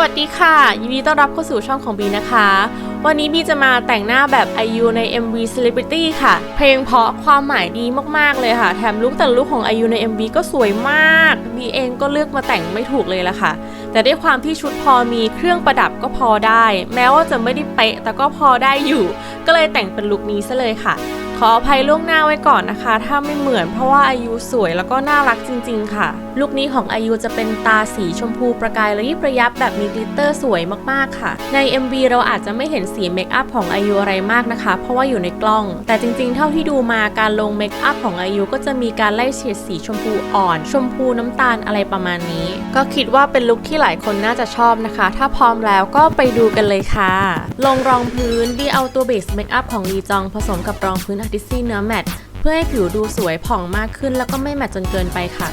วัสดีค่ะ ยินดีต้อนรับเข้าสู่ช่องของบีนะคะ วันนี้บีจะมาแต่งหน้าแบบ IU ใน MV Celebrity ค่ะ เพลงเพราะความหมายดีมากๆเลยค่ะ แถมลุคแต่ละลุคของ IU ใน MV ก็สวยมากบีเองก็เลือกมาแต่งไม่ถูกเลยละค่ะ แต่ด้วยความที่ชุดพอมีเครื่องประดับก็พอได้ แม้ว่าจะไม่ได้เป๊ะแต่ก็พอได้อยู่ ก็เลยแต่งเป็นลุคนี้ซะเลยค่ะ ขออภัยล่วงหน้าไว้ก่อนนะคะ ถ้าไม่เหมือนเพราะว่าอายุสวยแล้วก็น่ารักจริง ๆ ค่ะ ลุคนี้ของอายุจะเป็นตาสีชมพูประกายระยิบระยับแบบมีกลิตเตอร์สวยมากๆค่ะ ใน MV เราอาจจะไม่เห็นสีเมคอัพของอายุอะไรมากนะคะ เพราะว่าอยู่ในกล้อง แต่จริงๆ เท่าที่ดูมาการลงเมคอัพของอายุก็จะมีการไล่เฉดสีชมพูอ่อน ชมพูน้ำตาลอะไรประมาณนี้ ก็คิดว่าเป็นลุคที่หลายคนน่าจะชอบนะคะ ถ้าพร้อมแล้วก็ไปดูกันเลยค่ะ ลงรองพื้นบีเอาตัวเบสเมคอัพของลีจองผสมกับรองพื้นอาร์ติซี่เนื้อแมตต์เพื่อให้ผิวดูสวยผ่องมากขึ้น แล้วก็ไม่แมตต์จนเกินไปค่ะ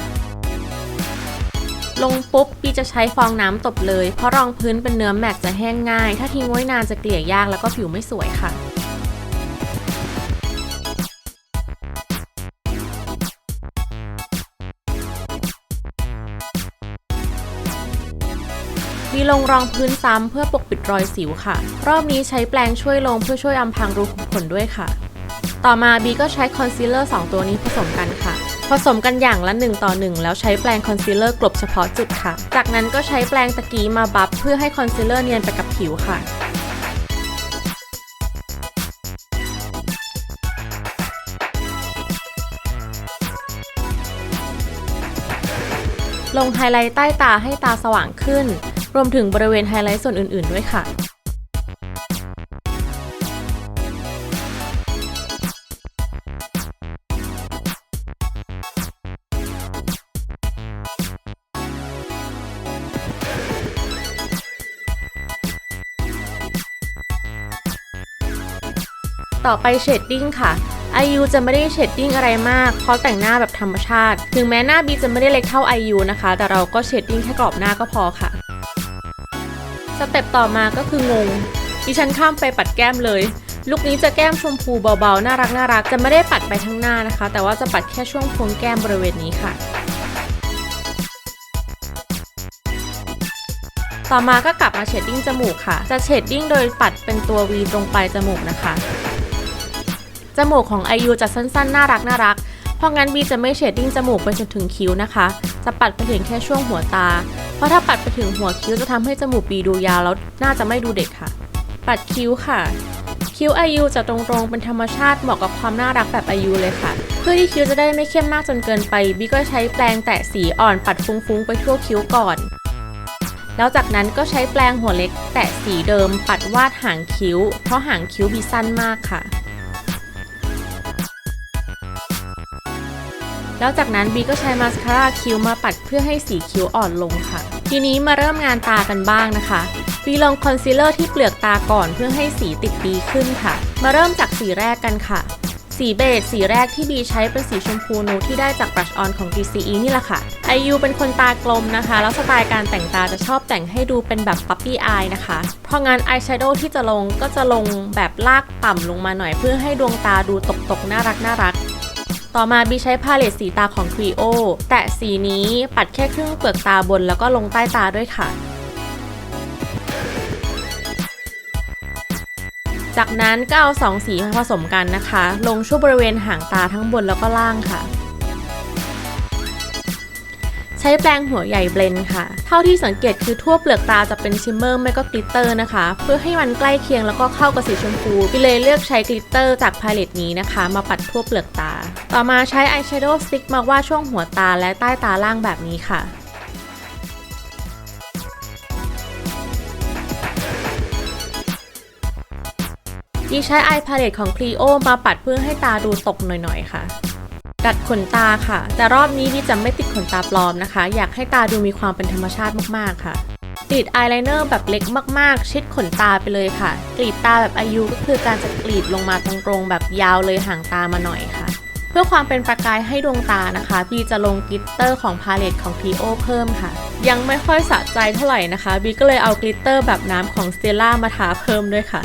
ลงปุ๊บบีจะใช้ฟองน้ำตบเลย เพราะรองพื้นเป็นเนื้อแมตต์จะแห้งง่าย ถ้าทิ้งไว้นานจะเกลี่ยยากแล้วก็ผิวไม่สวยค่ะมีลงรองพื้นซ้ำเพื่อปกปิดรอยสิวค่ะ รอบนี้ใช้แปรงช่วยลงเพื่อช่วยอำพรางรูขุมขนด้วยค่ะ ต่อมาบีก็ใช้คอนซีลเลอร์2ตัวนี้ผสมกันค่ะ ผสมกันอย่างละ 1 ต่อ 1 แล้วใช้แปรงคอนซีลเลอร์กลบเฉพาะจุดค่ะ จากนั้นก็ใช้แปรงตะกี้มาบัฟเพื่อให้คอนซีลเลอร์เนียนไปกับผิวค่ะลงไฮไลท์ใต้ตาให้ตาสว่างขึ้น รวมถึงบริเวณไฮไลท์ส่วนอื่น ๆ ด้วยค่ะ ต่อไปเชดดิ้งค่ะ IU จะไม่ได้เชดดิ้งอะไรมากเพราะแต่งหน้าแบบธรรมชาติ ถึงแม้หน้าบีจะไม่ได้เล็กเท่า IU นะคะ แต่เราก็เชดดิ้งแค่กรอบหน้าก็พอค่ะ สเต็ปต่อมาก็คืองง ดิฉันข้ามไปปัดแก้มเลย ลุคนี้จะแก้มชมพูเบาๆ น่ารักน่ารัก จะไม่ได้ปัดไปทั้งหน้านะคะ แต่ว่าจะปัดแค่ช่วงโคนแก้มบริเวณนี้ค่ะต่อมาก็กลับมาเชดดิ้งจมูกค่ะ จะเชดดิ้งโดยปัดเป็นตัว V ตรงปลายจมูกนะคะ จมูกของ IU จะสั้นๆ น่ารักน่ารัก เพราะงั้น B จะไม่เชดดิ้งจมูกไปจนถึงคิ้วนะคะ จะปัดไปถึงแค่ช่วงหัวตา เพราะถ้าปัดไปถึงหัวคิ้วจะทำให้จมูก B ดูยาวแล้วน่าจะไม่ดูเด็กค่ะ ปัดคิ้วค่ะ คิ้ว IU จะตรงๆ เป็นธรรมชาติเหมาะกับความน่ารักแบบ IU เลยค่ะ เพื่อที่คิ้วจะได้ไม่เข้มมากจนเกินไป B ก็ใช้แปรงแตะสีอ่อนปัดฟุ้งๆ ไปทั่วคิ้วก่อนแล้วจากนั้นก็ใช้แปรงหัวเล็กแตะสีเดิมปัดวาดหางคิ้ว เพราะหางคิ้วบีสั้นมากค่ะ แล้วจากนั้นบีก็ใช้มาสคาร่าคิ้วมาปัดเพื่อให้สีคิ้วอ่อนลงค่ะ ทีนี้มาเริ่มงานตากันบ้างนะคะ บีลงคอนซีลเลอร์ที่เปลือกตาก่อนเพื่อให้สีติดดีขึ้นค่ะ มาเริ่มจากสีแรกกันค่ะ สีเบจสีแรกที่บีใช้เป็นสีชมพูนูดที่ได้จากบรัชออนของ DCE นี่แหละค่ะ IU เป็นคนตากลมนะคะ แล้วสไตล์การแต่งตาจะชอบแต่งให้ดูเป็นแบบปั๊ปปี้อายนะคะ เพราะงั้นอายแชโดว์ที่จะลงก็จะลงแบบลากต่ำลงมาหน่อยเพื่อให้ดวงตาดูตกๆน่ารักน่ารัก ต่อมาบีใช้พาเลตสีตาของ Creo แตะสีนี้ปัดแค่ครึ่งเปลือกตาบนแล้วก็ลงใต้ตาด้วยค่ะ จากนั้นก็เอาสองสีมาผสมกันนะคะ ลงช่วงบริเวณหางตาทั้งบนแล้วก็ล่างค่ะ ใช้แปรงหัวใหญ่เบลนด์ค่ะ เท่าที่สังเกตคือทั่วเปลือกตาจะเป็นชิมเมอร์ไม่ก็กลิตเตอร์นะคะ เพื่อให้มันใกล้เคียงแล้วก็เข้ากับสีชมพูพี่เลยเลือกใช้กลิตเตอร์จากพาเลตนี้นะคะ มาปัดทั่วเปลือกตา ต่อมาใช้อายแชโดว์สติ๊กมาวาดช่วงหัวตาและใต้ตาล่างแบบนี้ค่ะดีใช้อายพาเลตของ Clio มาปัดเพื่อให้ตาดูตกหน่อยๆค่ะ ดัดขนตาค่ะ แต่รอบนี้บีจะไม่ติดขนตาปลอมนะคะ อยากให้ตาดูมีความเป็นธรรมชาติมากๆค่ะ ติดอายไลเนอร์แบบเล็กมากๆ ชิดขนตาไปเลยค่ะ กรีดตาแบบอายุก็คือการจะกรีดลงมาตรงๆ แบบยาวเลยห่างตามาหน่อยค่ะ เพื่อความเป็นประกายให้ดวงตานะคะบีจะลงกลิตเตอร์ของพาเลตของ Clio เพิ่มค่ะ ยังไม่ค่อยสะใจเท่าไหร่นะคะบีก็เลยเอากลิตเตอร์แบบน้ำของ Stella มาทาเพิ่มด้วยค่ะ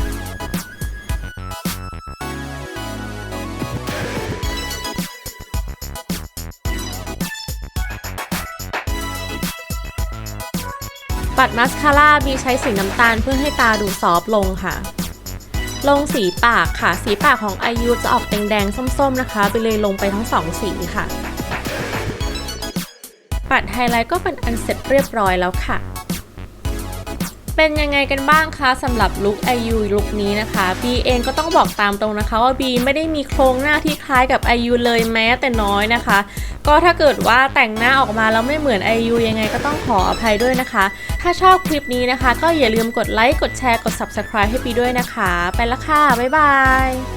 ปัดมัสคาร่าบีใช้สีน้ำตาลเพื่อให้ตาดูซอฟลงค่ะ ลงสีปากค่ะ สีปากของไอยูจะออกแดงๆ ส้มๆนะคะ ไปเลยลงไปทั้งสองสีค่ะ ปัดไฮไลท์ก็เป็นอันเสร็จเรียบร้อยแล้วค่ะ เป็นยังไงกันบ้างคะสำหรับลุคไอยูลุคนี้นะคะบีเองก็ต้องบอกตามตรงนะคะว่าบีไม่ได้มีโครงหน้าที่คล้ายกับไอยูเลยแม้แต่น้อยนะคะ ก็ถ้าเกิดว่าแต่งหน้าออกมาแล้วไม่เหมือนไอยูยังไงก็ต้องขออภัยด้วยนะคะ ถ้าชอบคลิปนี้นะคะ ก็อย่าลืมกดไลค์กดแชร์กด subscribe ให้บีด้วยนะคะ ไปละค่ะบ๊ายบาย